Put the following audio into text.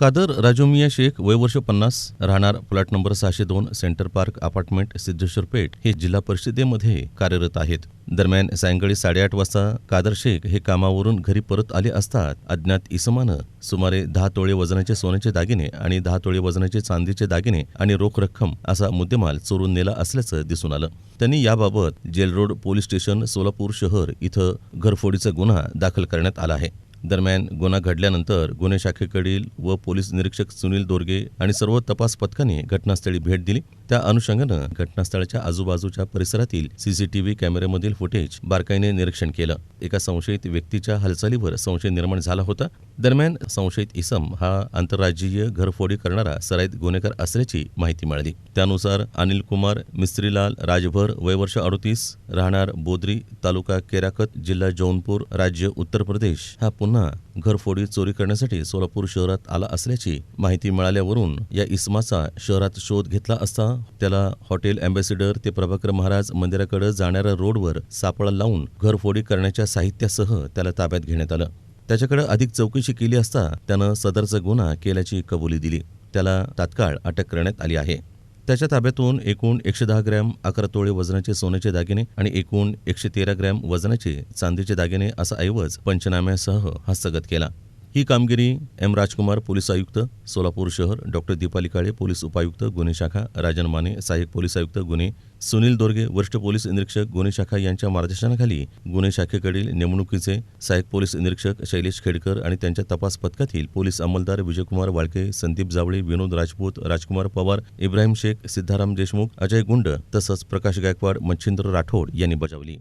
कादर राजोमिया शेख वय वर्ष पन्नास राहणार प्लॉट नंबर सहाशे दोन centre park apartment Siddheshwar Peth हे जिल्हा परिषदेमध्ये कार्यरत आहेत. दरम्यान सायंकाळी साडेआठ वाजता कादर शेख हे कामावरून घरी परत आले असतात. अज्ञात इसमानं सुमारे दहा तोळे वजनाचे सोन्याचे दागिने आणि दहा तोळे वजनाचे चांदीचे दागिने आणि रोख रक्कम असा मुद्देमाल चोरून नेला असल्याचं दिसून आलं. त्यांनी याबाबत jail road police station Solapur शहर इथं घरफोडीचा गुन्हा दाखल करण्यात आला आहे. दरम्यान गुन्हा घडल्यानंतर गुन्हे शाखेकडील व पोलीस निरीक्षक सुनील दोरगे आणि सर्व तपास पथकाने घटनास्थळी भेट दिली. त्या अनुषंगानं घटनास्थळाच्या आजूबाजूच्या परिसरातील सीसीटीव्ही कॅमेऱ्यामधील फुटेज बारकाईने निरीक्षण केलं. एका संशयित व्यक्तीच्या हालचालीवर संशय निर्माण झाला होता. दरम्यान संशयित इसम हा आंतरराज्यीय घरफोडी करणारा सराईत गुन्हेगार असल्याची माहिती मिळाली. त्यानुसार अनिल कुमार मिस्त्रीलाल राजभर वयवर्ष अडतीस राहणार बोद्री तालुका केराकत जिल्हा जौनपूर राज्य उत्तर प्रदेश हा पुन्हा घरफोडी चोरी करण्यासाठी सोलापूर शहरात आला असल्याची माहिती मिळाल्यावरून या इसमाचा शहरात शोध घेतला असता त्याला हॉटेल अँबॅसिडर ते प्रभाकर महाराज मंदिराकडे जाणाऱ्या रोडवर सापळा लावून घरफोडी करण्याच्या साहित्यासह त्याला ताब्यात घेण्यात आलं. त्याच्याकडे अधिक चौकशी केली असता त्यानं सदरचा गुन्हा केल्याची कबुली दिली. त्याला तात्काळ अटक करण्यात आली आहे. त्याच्या ताब्यातून एकूण एकशे दहा ग्रॅम अकरा तोळे वजनाचे सोन्याचे दागिने आणि एकूण एकशे तेरा ग्रॅम वजनाचे चांदीचे दागिने असा ऐवज पंचनाम्यासह हस्तगत केला. ही कामगिरी एम राजकुमार पोलीस आयुक्त सोलापूर शहर डॉक्टर दीपाली काळे पोलीस उपायुक्त गुन्हे शाखा राजन माने सहाय्यक पोलीस आयुक्त गुन्हे सुनील दोरगे वरिष्ठ पोलीस निरीक्षक गुन्हे शाखा यांच्या मार्गदर्शनाखाली गुन्हे शाखेकडील नेमणुकीचे सहाय्यक पोलीस निरीक्षक शैलेश खेडकर आणि त्यांच्या तपास पथकातील पोलीस अंमलदार विजयकुमार वाळके संदीप जावळे विनोद राजपूत राजकुमार पवार इब्राहिम शेख सिद्धाराम देशमुख अजय गुंड तसंच प्रकाश गायकवाड मच्छिंद्र राठोड यांनी बजावली.